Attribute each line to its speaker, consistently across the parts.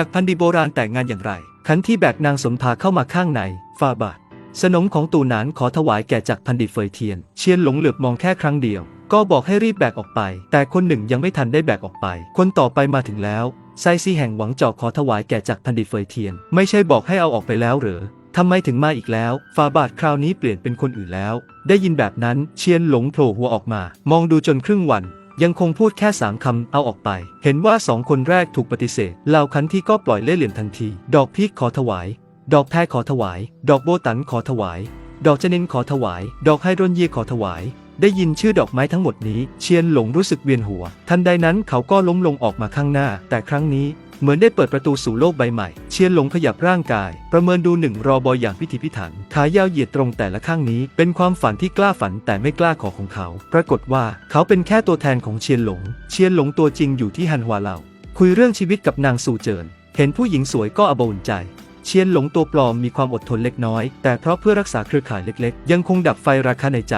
Speaker 1: จากพันดีโบราณแต่งงานอย่างไร ขันที่แบกนางสมภาเข้ามาข้างในฟาบาท สนมของตูหนานขอถวายแก่จักพันดิตเฟยเทียน เชียนหลงเหลือบมองแค่ครั้งเดียว ก็บอกให้รีบแบกออกไป แต่คนหนึ่งยังไม่ทันได้แบกออกไป คนต่อไปมาถึงแล้วไซซีแห่งหวังจอกขอถวายแก่จักพันดิตเฟยเทียน ไม่ใช่บอกให้เอาออกไปแล้วหรือทำไมถึงมาอีกแล้วฟาบาทคราวนี้เปลี่ยนเป็นคนอื่นแล้ว ได้ยินแบบนั้นเชียนหลงโผล่หัวออกมา มองดูจนครึ่งวัน ยังคงพูดแค่สามคำเอาออกไป เห็นว่าสองคนแรกถูกปฏิเสธเหล่าคันที่ก็ปล่อยเล่เหลี่ยมทันที ดอกพีกขอถวาย ดอกแพรขอถวาย ดอกโบตันขอถวาย ดอกเจนินขอถวาย ดอกไฮรอนเยียขอถวายได้ยินชื่อดอกไม้ทั้งหมดนี้ เชียนหลงรู้สึกเวียนหัว ทันใดนั้นเขาก็ล้มลงออกมาข้างหน้า แต่ครั้งนี้ เหมือนได้เปิดประตูสู่โลกใบใหม่ เชียนหลงขยับร่างกาย ประเมินดูหนึ่งรอบอยอย่างพิถีพิถัน ขายาวเหยียดตรงแต่ละข้างนี้ เป็นความฝันที่กล้าฝันแต่ไม่กล้าขอของเขา ปรากฏว่าเขาเป็นแค่ตัวแทนของเชียนหลง เชียนหลงตัวจริงอยู่ที่ฮันฮวาเหล่า คุยเรื่องชีวิตกับนางสู่เจิน เห็นผู้หญิงสวยก็อบอุ่นใจ เชียนหลงตัวปลอมมีความอดทนเล็กน้อย แต่เพราะเพื่อรักษาเครือข่ายเล็กๆ ยังคงดับไฟราคาในใจ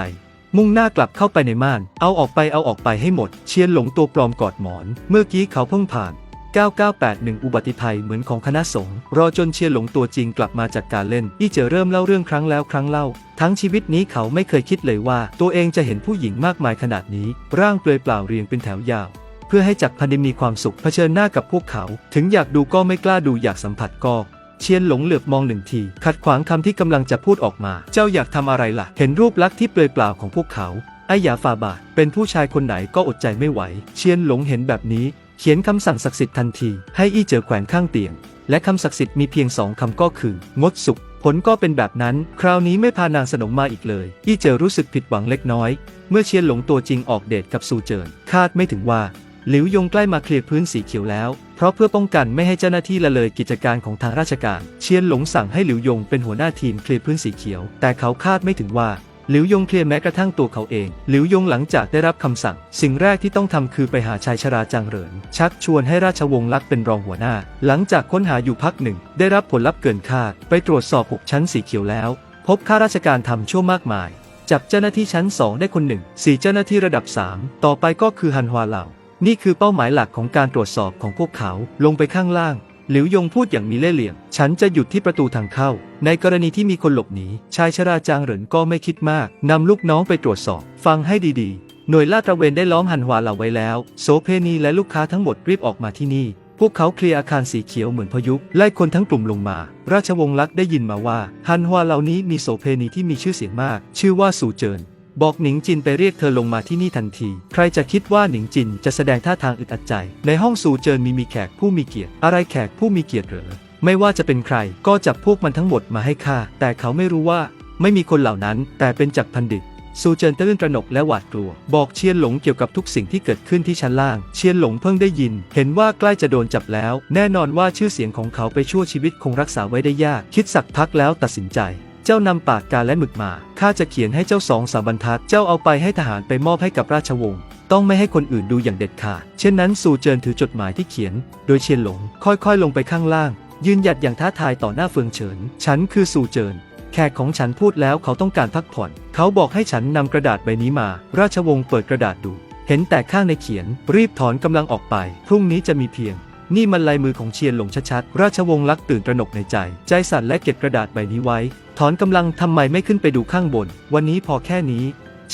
Speaker 1: มุ่งหน้ากลับเข้าไปในม่าน เอาออกไปเอาออกไปให้หมด เชียนหลงตัวปลอมกอดหมอน เมื่อกี้เขาเพิ่งผ่าน 9981 อุบัติภัยเหมือนของคณะสงฆ์รอจนเชียนหลงตัวจริงกลับมาจากการเล่น อี้เจอเริ่มเล่าเรื่องครั้งแล้วครั้งเล่า ทั้งชีวิตนี้เขาไม่เคยคิดเลยว่า ตัวเองจะเห็นผู้หญิงมากมายขนาดนี้ ร่างเปลือยเปล่าเรียงเป็นแถวยาว เพื่อให้จักรพันดิมีความสุขเผชิญหน้ากับพวกเขา ถึงอยากดูก็ไม่กล้าดูอยากสัมผัสก็เชียนหลงเหลือบมองหนึ่งที ขัดขวางคำที่กำลังจะพูดออกมา เจ้าอยากทำอะไรล่ะ เห็นรูปลักษณ์ที่เปลือยเปล่าของพวกเขาไอ้หยาฟาบาทเป็นผู้ชายคนไหนก็อดใจไม่ไหว เชียนหลงเห็นแบบนี้ เขียนคำสั่งศักดิ์สิทธิ์ทันทีให้อี้เจอแขวนข้างเตียง และคำศักดิ์สิทธิ์มีเพียงสองคำก็คือ งดสุข ผลก็เป็นแบบนั้น คราวนี้ไม่พานางสนมมาอีกเลย อี้เจอรู้สึกผิดหวังเล็กน้อย เมื่อเชียนหลงตัวจริงออกเดทกับซูเจินคาดไม่ถึงว่าหลิวยงใกล้มาเคลียร์พื้นสีเขียวแล้ว เพราะเพื่อป้องกันไม่ให้เจ้าหน้าที่ละเลยกิจการของทางราชการ เชียนหลงสั่งให้หลิวยงเป็นหัวหน้าทีมเคลียร์พื้นสีเขียว แต่เขาคาดไม่ถึงว่า หลิวยงเคลียร์แม้กระทั่งตัวเขาเอง หลิวยงหลังจากได้รับคำสั่ง สิ่งแรกที่ต้องทำคือไปหาชายชราจางเหริน ชักชวนให้ราชวงศ์ลักเป็นรองหัวหน้า หลังจากค้นหาอยู่พักหนึ่ง ได้รับผลลัพธ์เกินคาด ไปตรวจสอบหกชั้นสีเขียวแล้ว พบข้าราชการทำชั่วมากมาย จับเจ้าหน้าที่ชั้น 2 ได้คนหนึ่งสี่เจ้าหน้าที่ระดับ 3 ต่อไปก็คือฮันฮวาเหล่า นี่คือเป้าหมายหลักของการตรวจสอบของพวกเขาลงไปข้างล่าง หลิวยงพูดอย่างมีเล่ห์เหลี่ยม ฉันจะหยุดที่ประตูทางเข้า ในกรณีที่มีคนหลบหนี ชายชราจางเหรินก็ไม่คิดมาก นำลูกน้องไปตรวจสอบ ฟังให้ดีๆ หน่วยลาดตระเวนได้ล้อมหันหวาเหล่าไว้แล้ว โสเพณีและลูกค้าทั้งหมดรีบออกมาที่นี่ พวกเขาเคลียร์อาคารสีเขียวเหมือนพายุไล่คนทั้งกลุ่มลงมา ราชวงศ์ลักได้ยินมาว่า ฮันฮวาเหล่านี้มีโสเพณีที่มีชื่อเสียงมาก ชื่อว่าสูเจิน บอกหนิงจินไปเรียกเธอลงมาที่นี่ทันที ใครจะคิดว่าหนิงจินจะแสดงท่าทางอึดอัดใจ ในห้องสูเจินมีมีแขกผู้มีเกียรติ อะไรแขกผู้มีเกียรติเหรอ ไม่ว่าจะเป็นใครก็จับพวกมันทั้งหมดมาให้ข้า แต่เขาไม่รู้ว่า ไม่มีคนเหล่านั้น แต่เป็นจักรพันดิตซูเจินตื่นตระหนกและหวาดกลัว บอกเชียนหลงเกี่ยวกับทุกสิ่งที่เกิดขึ้นที่ชั้นล่าง เชียนหลงเพิ่งได้ยิน เห็นว่าใกล้จะโดนจับแล้ว แน่นอนว่าชื่อเสียงของเขาไปชั่วชีวิตคงรักษาไว้ได้ยาก คิดสักพักแล้วตัดสินใจ เจ้านำปากกาและหมึกมา ข้าจะเขียนให้เจ้าสองสามบรรทัด เจ้าเอาไปให้ทหารไปมอบให้กับราชวงศ์ ต้องไม่ให้คนอื่นดูอย่างเด็ดขาด เช่นนั้นซูเจินถือจดหมายที่เขียน โดยเชียนหลง ค่อยๆ ลงไปข้างล่าง ยืนหยัดอย่างท้าทายต่อหน้าเฟืองเฉิน ฉันคือซูเจิน แขกของฉันพูดแล้วเขาต้องการพักผ่อน เขาบอกให้ฉันนำกระดาษใบนี้มา ราชวงศ์เปิดกระดาษดู เห็นแต่ข้างในเขียน รีบถอนกำลังออกไป พรุ่งนี้จะมีเพียง นี่มันลายมือของเชียนหลงชัดๆ ราชวงศ์ลักษ์ตื่นตระหนกในใจ ใจสั่นและเก็บกระดาษใบนี้ไว้ ถอนกำลังทำไมไม่ขึ้นไปดูข้างบน วันนี้พอแค่นี้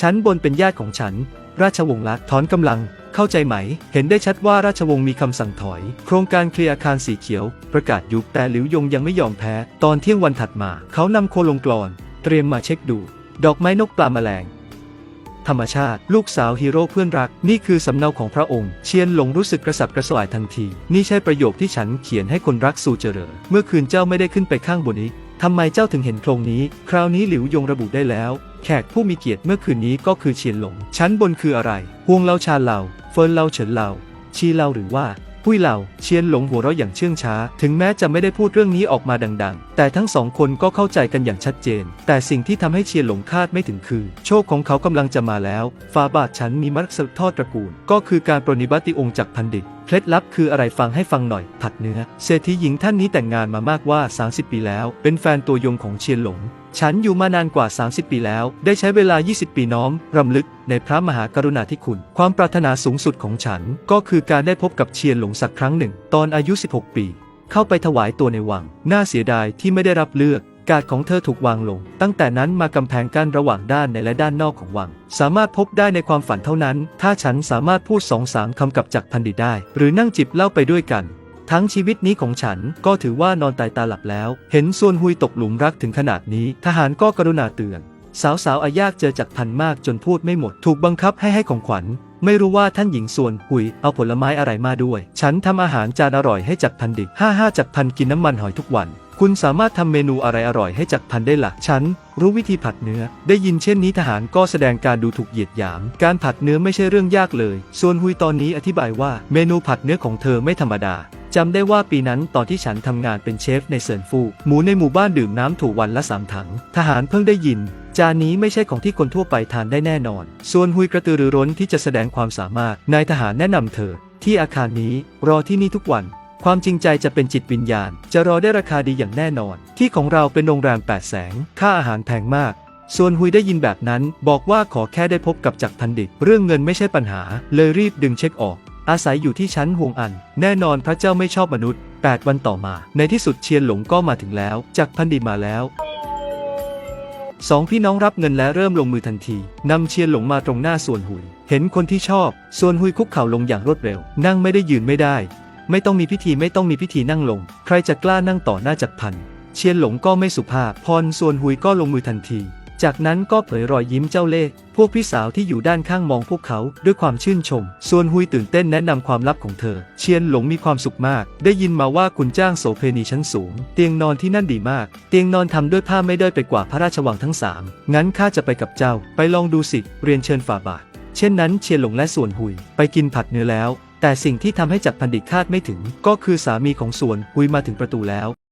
Speaker 1: ชั้นบนเป็นญาติของฉัน ราชวงศ์ลักษ์ถอนกำลัง เข้าใจไหม เห็นได้ชัดว่าราชวงศ์มีคำสั่งถอย โครงการเคลียร์อาคารสีเขียว ประกาศยุบแต่หลิวยงยังไม่ยอมแพ้ ตอนเที่ยงวันถัดมา เขานำโคลงกรอน เตรียมมาเช็คดู ดอกไม้นกปลาแมลง ธรรมชาติ ลูกสาวฮีโร่เพื่อนรัก นี่คือสำเนาของพระองค์ เชียนหลงรู้สึกกระสับกระส่ายทันที นี่ใช่ประโยคที่ฉันเขียนให้คนรักสู่เจริญ เมื่อคืนเจ้าไม่ได้ขึ้นไปข้างบนนี้ทำไมเจ้าถึงเห็นโครงนี้ คราวนี้หลิวยงระบุได้แล้ว แขกผู้มีเกียรติเมื่อคืนนี้ก็คือเชียนหลง ชั้นบนคืออะไรฮวงเล่าชาเหล่า เฟินเล่าเฉินเล่าชีเล่าหรือว่า พุ้ยเหล่าเชียนหลงหัวเราะอย่างเชื่องช้า ถึงแม้จะไม่ได้พูดเรื่องนี้ออกมาดังๆ แต่ทั้งสองคนก็เข้าใจกันอย่างชัดเจน แต่สิ่งที่ทำให้เชียนหลงคาดไม่ถึงคือ โชคของเขากำลังจะมาแล้วฟาบาทฉันมีมรรคสืบทอดตระกูล ก็คือการปรนิบัติองค์จากพันดิต เคล็ดลับคืออะไรฟังให้ฟังหน่อย ผัดเนื้อ เศรษฐีหญิงท่านนี้แต่งงานมามากว่า 30 ปีแล้ว เป็นแฟนตัวยงของเชียนหลง ฉันอยู่มานานกว่า 30 ปีแล้ว ได้ใช้เวลา 20 ปีน้อม รำลึกในพระมหากรุณาธิคุณ ความปรารถนาสูงสุดของฉัน ก็คือการได้พบกับเชียนหลงสักครั้งหนึ่ง ตอนอายุ 16 ปี เข้าไปถวายตัวในวัง น่าเสียดายที่ไม่ได้รับเลือก การดของเธอถูกวางลง ตั้งแต่นั้นมากำแพงกั้นระหว่างด้านในและด้านนอกของวัง สามารถพบได้ในความฝันเท่านั้น ถ้าฉันสามารถพูดสองสามคำกับจักรพันดิตได้ หรือนั่งจิบเหล้าไปด้วยกัน ทั้งชีวิตนี้ของฉันก็ถือว่านอนตายตาหลับแล้ว เห็นส่วนหุยตกหลุมรักถึงขนาดนี้ ทหารก็กรุณาเตือน สาวสาวๆอายากเจอจักรพันมากจนพูดไม่หมด ถูกบังคับให้ให้ของขวัญ ไม่รู้ว่าท่านหญิงส่วนหุยเอาผลไม้อะไรมาด้วย ฉันทำอาหารจานอร่อยให้จักรพันดิห้าห้าจักรพันกินน้ำมันหอยทุกวัน คุณสามารถทำเมนูอะไรอร่อยให้จักรพันได้ละ่ะ ฉัน รู้วิธีผัดเนื้อ ได้ยินเช่นนี้ทหารก็แสดงการดูถูกเหยียดหยาม การผัดเนื้อไม่ใช่เรื่องยากเลย ส่วนหุยตอนนี้อธิบายว่าเมนูผัดเนื้อของเธอไม่ธรรมดาจำได้ว่าปีนั้นตอนที่ฉันทำงานเป็นเชฟในเซินฟู หมูในหมู่บ้านดื่มน้ำถูกวันละสามถัง ทหารเพิ่งได้ยิน จานนี้ไม่ใช่ของที่คนทั่วไปทานได้แน่นอน ส่วนหุยกระตือรือร้นที่จะแสดงความสามารถ นายทหารแนะนำเธอ ที่อาคารนี้รอที่นี่ทุกวัน ความจริงใจจะเป็นจิตวิญญาณ จะรอได้ราคาดีอย่างแน่นอน ที่ของเราเป็นโรงแรมแปดแสง ค่าอาหารแพงมาก ส่วนฮุยได้ยินแบบนั้น บอกว่าขอแค่ได้พบกับจักรพันดิต เรื่องเงินไม่ใช่ปัญหา เลยรีบดึงเช็คออก อาศัยอยู่ที่ชั้นห่วงอัน แน่นอนพระเจ้าไม่ชอบมนุษย์ 8 วันต่อมา ในที่สุดเชียนหลงก็มาถึงแล้ว จักรพันดิตมาแล้วสองพี่น้องรับเงินและเริ่มลงมือทันทีนำเชียนหลงมาตรงหน้าส่วนหุย เห็นคนที่ชอบ ส่วนหุยคุกเข่าลงอย่างรวดเร็ว นั่งไม่ได้ยืนไม่ได้ ไม่ต้องมีพิธีไม่ต้องมีพิธีนั่งลง ใครจะกล้านั่งต่อหน้าจักรพัน เชียนหลงก็ไม่สุภาพ พรส่วนหุยก็ลงมือทันที จากนั้นก็เผยรอยยิ้มเจ้าเล่ห์พวกพี่สาวที่อยู่ด้านข้างมองพวกเขาด้วยความชื่นชม ส่วนหุยตื่นเต้นแนะนำความลับของเธอ เชียนหลงมีความสุขมาก ได้ยินมาว่าคุณจ้างโสเพณีชั้นสูง เตียงนอนที่นั่นดีมาก เตียงนอนทำด้วยผ้าไม่ด้อยไปกว่าพระราชวังทั้งสามงั้นข้าจะไปกับเจ้า ไปลองดูสิ เรียนเชิญฝ่าบาท เช่นนั้นเชียนหลงและส่วนหุยไปกินผัดเนื้อแล้ว แต่สิ่งที่ทำให้จักรพันดิตคาดไม่ถึง ก็คือสามีของส่วนหุยมาถึงประตูแล้ว